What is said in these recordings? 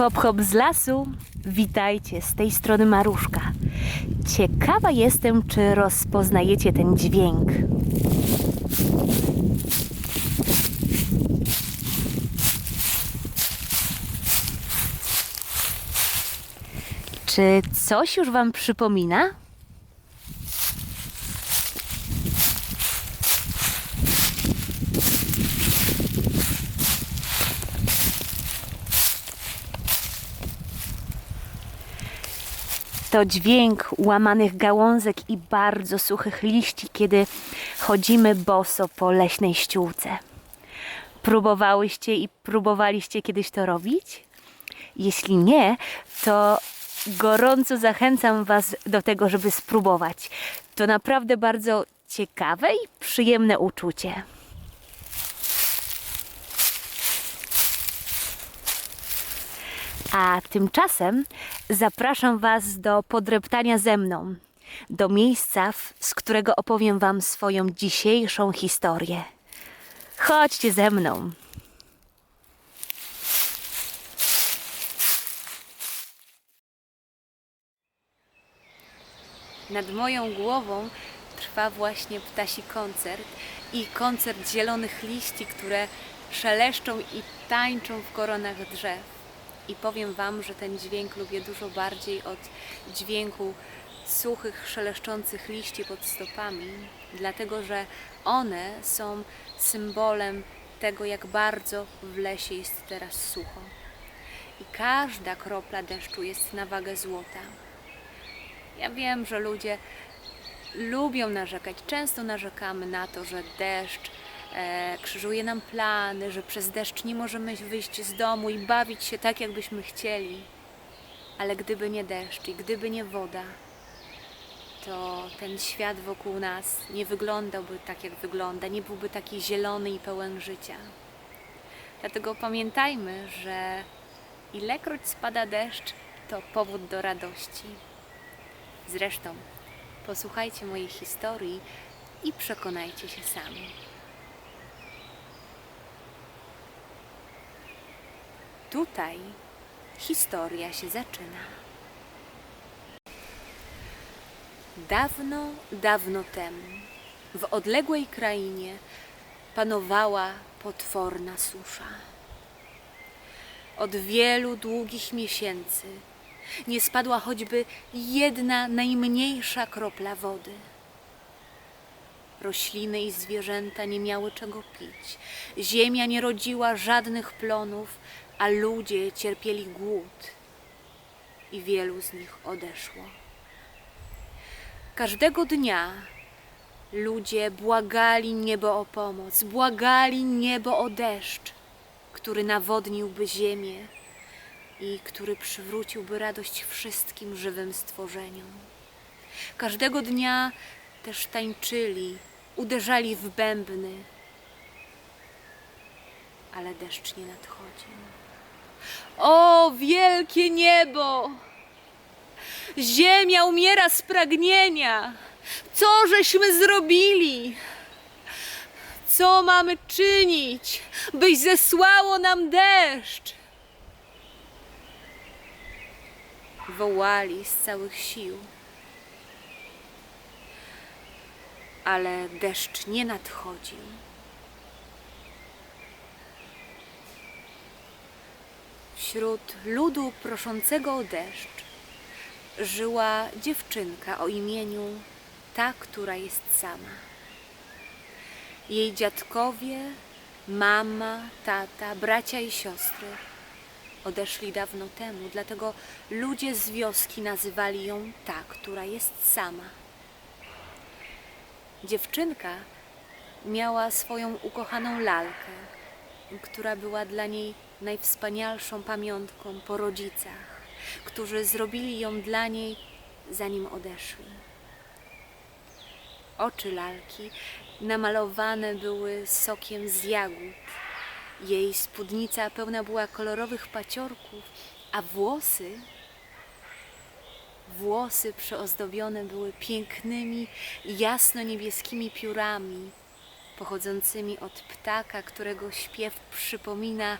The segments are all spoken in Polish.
Hop, hop z lasu. Witajcie, z tej strony Maruszka. Ciekawa jestem, czy rozpoznajecie ten dźwięk. Czy coś już Wam przypomina? To dźwięk łamanych gałązek i bardzo suchych liści, kiedy chodzimy boso po leśnej ściółce. Próbowałyście i próbowaliście kiedyś to robić? Jeśli nie, to gorąco zachęcam Was do tego, żeby spróbować. To naprawdę bardzo ciekawe i przyjemne uczucie. A tymczasem zapraszam Was do podreptania ze mną, do miejsca, z którego opowiem Wam swoją dzisiejszą historię. Chodźcie ze mną. Nad moją głową trwa właśnie ptasi koncert i koncert zielonych liści, które szeleszczą i tańczą w koronach drzew. I powiem Wam, że ten dźwięk lubię dużo bardziej od dźwięku suchych, szeleszczących liści pod stopami, dlatego że one są symbolem tego, jak bardzo w lesie jest teraz sucho. I każda kropla deszczu jest na wagę złota. Ja wiem, że ludzie lubią narzekać. Często narzekamy na to, że deszcz krzyżuje nam plany, że przez deszcz nie możemy wyjść z domu i bawić się tak, jakbyśmy chcieli. Ale gdyby nie deszcz i gdyby nie woda, to ten świat wokół nas nie wyglądałby tak, jak wygląda, nie byłby taki zielony i pełen życia. Dlatego pamiętajmy, że ilekroć spada deszcz, to powód do radości. Zresztą, posłuchajcie mojej historii i przekonajcie się sami. Tutaj historia się zaczyna. Dawno, dawno temu, w odległej krainie panowała potworna susza. Od wielu długich miesięcy nie spadła choćby jedna najmniejsza kropla wody. Rośliny i zwierzęta nie miały czego pić, ziemia nie rodziła żadnych plonów, a ludzie cierpieli głód i wielu z nich odeszło. Każdego dnia ludzie błagali niebo o pomoc, błagali niebo o deszcz, który nawodniłby ziemię i który przywróciłby radość wszystkim żywym stworzeniom. Każdego dnia też tańczyli, uderzali w bębny, ale deszcz nie nadchodził. O, wielkie niebo! Ziemia umiera z pragnienia. Co żeśmy zrobili? Co mamy czynić, byś zesłało nam deszcz? Wołali z całych sił. Ale deszcz nie nadchodził. Wśród ludu proszącego o deszcz żyła dziewczynka o imieniu ta, która jest sama. Jej dziadkowie, mama, tata, bracia i siostry odeszli dawno temu, dlatego ludzie z wioski nazywali ją ta, która jest sama. Dziewczynka miała swoją ukochaną lalkę, która była dla niej najwspanialszą pamiątką po rodzicach, którzy zrobili ją dla niej, zanim odeszli. Oczy lalki namalowane były sokiem z jagód. Jej spódnica pełna była kolorowych paciorków, a włosy, włosy przeozdobione były pięknymi, jasno-niebieskimi piórami, pochodzącymi od ptaka, którego śpiew przypomina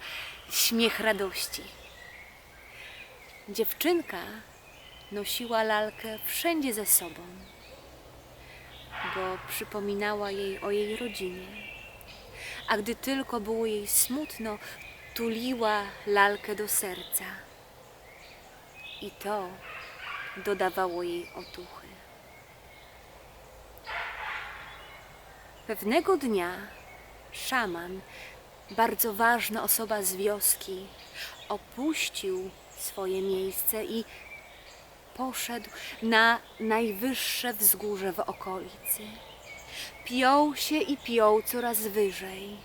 śmiech radości. Dziewczynka nosiła lalkę wszędzie ze sobą, bo przypominała jej o jej rodzinie. A gdy tylko było jej smutno, tuliła lalkę do serca. I to dodawało jej otuchy. Pewnego dnia szaman, bardzo ważna osoba z wioski, opuścił swoje miejsce i poszedł na najwyższe wzgórze w okolicy. Piął się i piął coraz wyżej,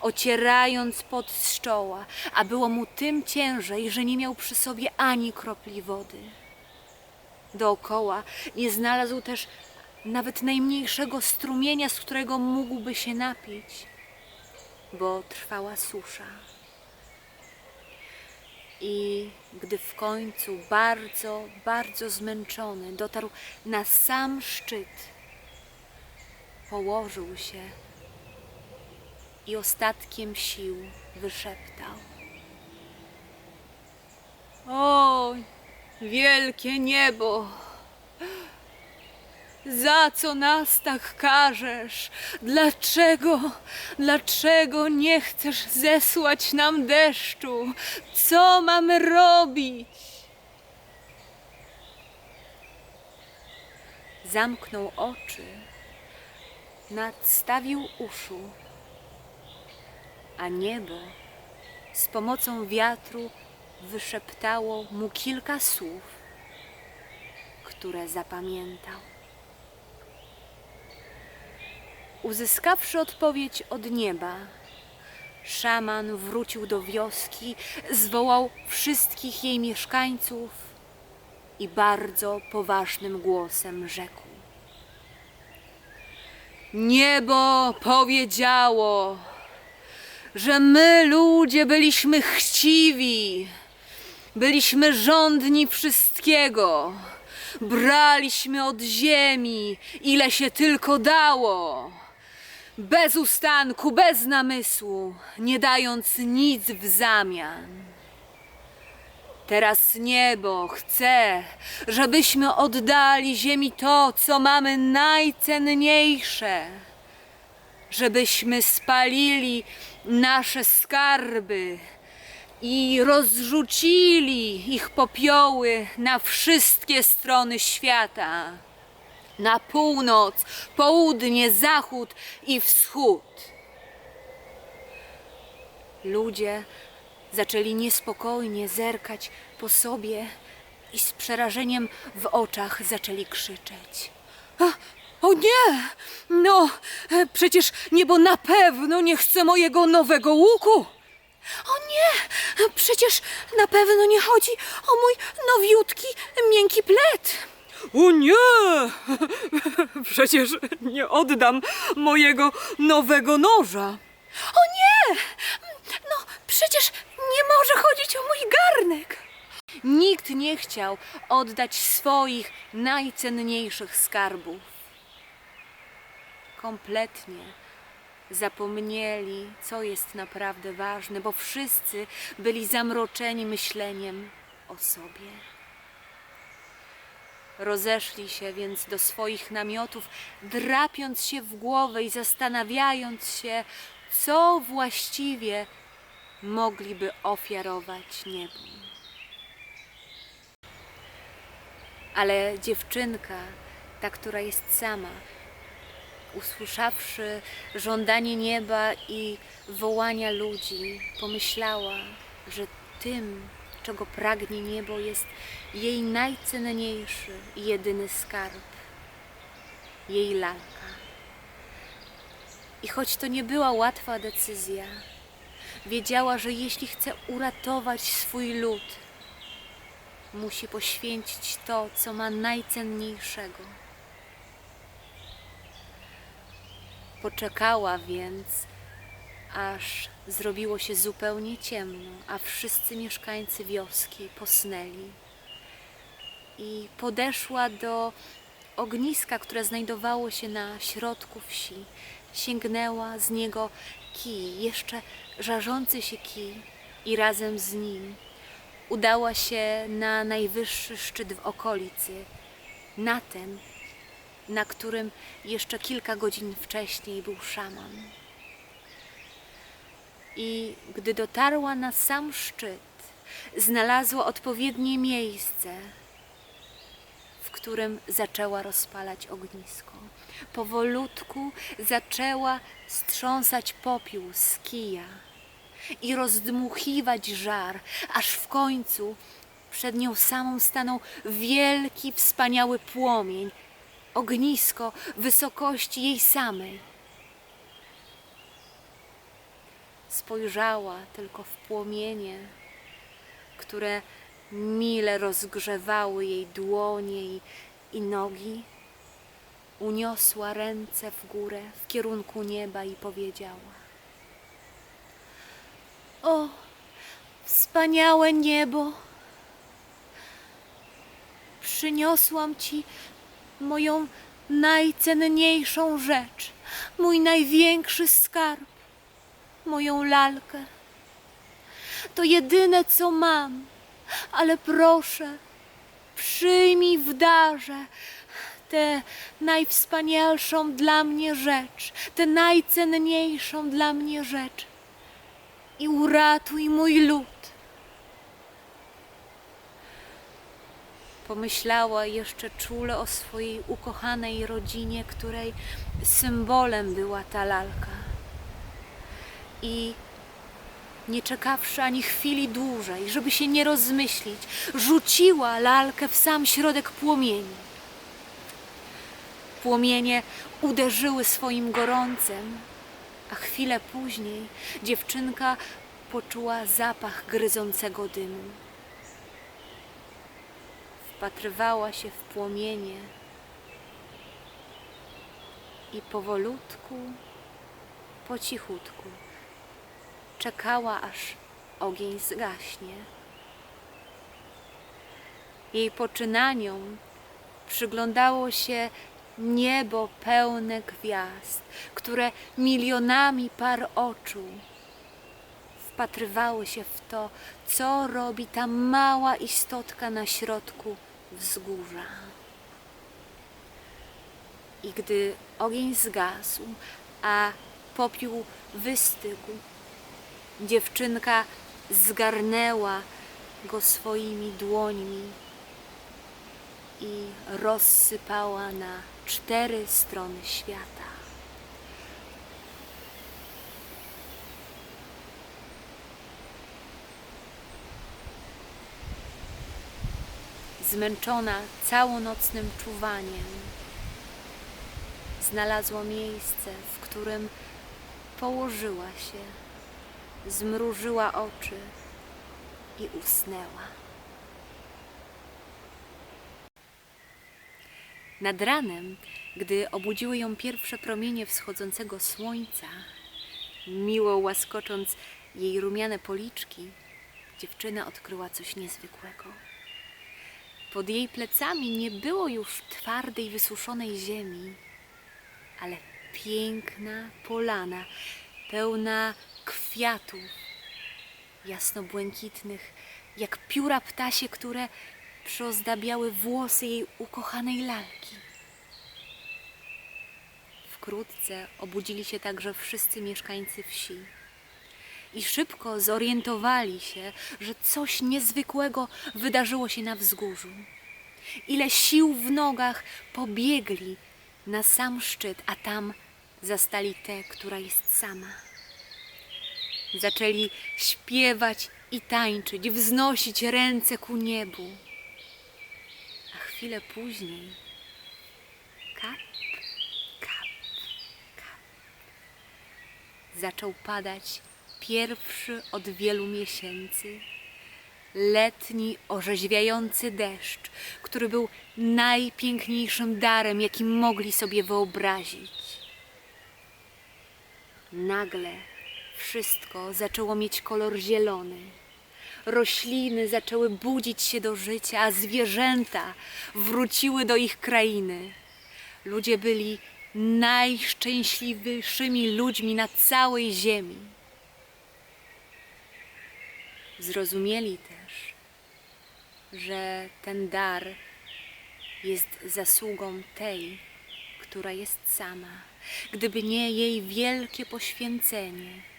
ocierając pot z czoła, a było mu tym ciężej, że nie miał przy sobie ani kropli wody. Dookoła nie znalazł też nawet najmniejszego strumienia, z którego mógłby się napić, bo trwała susza. I gdy w końcu bardzo, bardzo zmęczony dotarł na sam szczyt, położył się i ostatkiem sił wyszeptał. O, wielkie niebo! Za co nas tak karzesz? Dlaczego, dlaczego nie chcesz zesłać nam deszczu? Co mamy robić? Zamknął oczy, nadstawił uszu, a niebo z pomocą wiatru wyszeptało mu kilka słów, które zapamiętał. Uzyskawszy odpowiedź od nieba, szaman wrócił do wioski, zwołał wszystkich jej mieszkańców i bardzo poważnym głosem rzekł: Niebo powiedziało, że my ludzie byliśmy chciwi, byliśmy żądni wszystkiego. Braliśmy od ziemi, ile się tylko dało bez ustanku, bez namysłu, nie dając nic w zamian. Teraz niebo chce, żebyśmy oddali ziemi to, co mamy najcenniejsze, żebyśmy spalili nasze skarby i rozrzucili ich popioły na wszystkie strony świata na północ, południe, zachód i wschód. Ludzie zaczęli niespokojnie zerkać po sobie i z przerażeniem w oczach zaczęli krzyczeć. O nie! No, e, przecież niebo na pewno nie chce mojego nowego łuku. O nie! Przecież na pewno nie chodzi o mój nowiutki, miękki plet. O nie! Przecież nie oddam mojego nowego noża. O nie! No przecież nie może chodzić o mój garnek. Nikt nie chciał oddać swoich najcenniejszych skarbów. Kompletnie zapomnieli, co jest naprawdę ważne, bo wszyscy byli zamroczeni myśleniem o sobie. Rozeszli się więc do swoich namiotów, drapiąc się w głowę i zastanawiając się, co właściwie mogliby ofiarować niebu. Ale dziewczynka, ta, która jest sama, usłyszawszy żądanie nieba i wołania ludzi, pomyślała, że tym, czego pragnie niebo, jest jej najcenniejszy i jedyny skarb jej lalka. I choć to nie była łatwa decyzja, wiedziała, że jeśli chce uratować swój lud, musi poświęcić to, co ma najcenniejszego. Poczekała więc, aż zrobiło się zupełnie ciemno, a wszyscy mieszkańcy wioski posnęli. I podeszła do ogniska, które znajdowało się na środku wsi. Sięgnęła z niego kij, jeszcze żarzący się kij, i razem z nim udała się na najwyższy szczyt w okolicy, na ten, na którym jeszcze kilka godzin wcześniej był szaman. I gdy dotarła na sam szczyt, znalazła odpowiednie miejsce, w którym zaczęła rozpalać ognisko. Powolutku zaczęła strząsać popiół z kija i rozdmuchiwać żar, aż w końcu przed nią samą stanął wielki, wspaniały płomień, ognisko wysokości jej samej. Spojrzała tylko w płomienie, które mile rozgrzewały jej dłonie i, i nogi. Uniosła ręce w górę w kierunku nieba i powiedziała: O, wspaniałe niebo! Przyniosłam ci moją najcenniejszą rzecz, mój największy skarb, moją lalkę. To jedyne, co mam, ale proszę, przyjmij w darze tę najwspanialszą dla mnie rzecz, tę najcenniejszą dla mnie rzecz i uratuj mój lud. Pomyślała jeszcze czule o swojej ukochanej rodzinie, której symbolem była ta lalka. I nie czekawszy ani chwili dłużej, żeby się nie rozmyślić, rzuciła lalkę w sam środek płomieni. Płomienie uderzyły swoim gorącem, a chwilę później dziewczynka poczuła zapach gryzącego dymu. Wpatrywała się w płomienie i powolutku, po cichutku czekała, aż ogień zgaśnie. Jej poczynaniom przyglądało się niebo pełne gwiazd, które milionami par oczu wpatrywały się w to, co robi ta mała istotka na środku wzgórza. I gdy ogień zgasł, a popiół wystygł, dziewczynka zgarnęła go swoimi dłońmi i rozsypała na cztery strony świata. Zmęczona całonocnym czuwaniem, znalazła miejsce, w którym położyła się, zmrużyła oczy i usnęła. Nad ranem, gdy obudziły ją pierwsze promienie wschodzącego słońca, miło łaskocząc jej rumiane policzki, dziewczyna odkryła coś niezwykłego. Pod jej plecami nie było już twardej, wysuszonej ziemi, ale piękna polana, pełna kwiatów jasnobłękitnych, jak pióra ptasie, które przyozdabiały włosy jej ukochanej lalki. Wkrótce obudzili się także wszyscy mieszkańcy wsi i szybko zorientowali się, że coś niezwykłego wydarzyło się na wzgórzu. Ile sił w nogach pobiegli na sam szczyt, a tam zastali tę, która jest sama. Zaczęli śpiewać i tańczyć, wznosić ręce ku niebu. A chwilę później kap, kap, kap zaczął padać pierwszy od wielu miesięcy letni, orzeźwiający deszcz, który był najpiękniejszym darem, jakim mogli sobie wyobrazić. Nagle wszystko zaczęło mieć kolor zielony. Rośliny zaczęły budzić się do życia, a zwierzęta wróciły do ich krainy. Ludzie byli najszczęśliwszymi ludźmi na całej ziemi. Zrozumieli też, że ten dar jest zasługą tej, która jest sama. Gdyby nie jej wielkie poświęcenie,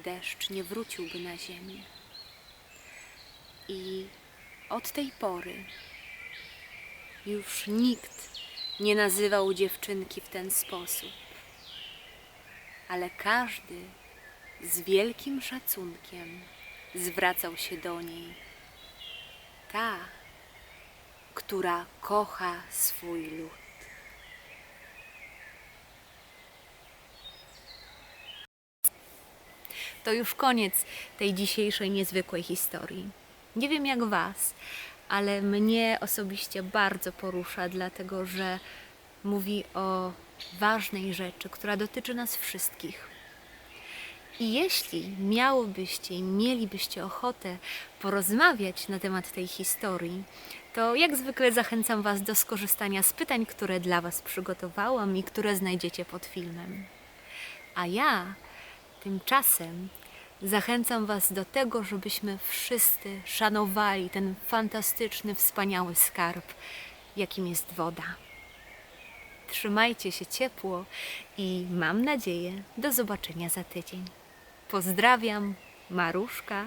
deszcz nie wróciłby na ziemię. I od tej pory już nikt nie nazywał dziewczynki w ten sposób, ale każdy z wielkim szacunkiem zwracał się do niej. Ta, która kocha swój lud. To już koniec tej dzisiejszej niezwykłej historii. Nie wiem jak Was, ale mnie osobiście bardzo porusza, dlatego że mówi o ważnej rzeczy, która dotyczy nas wszystkich. I jeśli miałobyście i mielibyście ochotę porozmawiać na temat tej historii, to jak zwykle zachęcam Was do skorzystania z pytań, które dla Was przygotowałam i które znajdziecie pod filmem. A ja tymczasem zachęcam Was do tego, żebyśmy wszyscy szanowali ten fantastyczny, wspaniały skarb, jakim jest woda. Trzymajcie się ciepło i mam nadzieję do zobaczenia za tydzień. Pozdrawiam, Maruszka.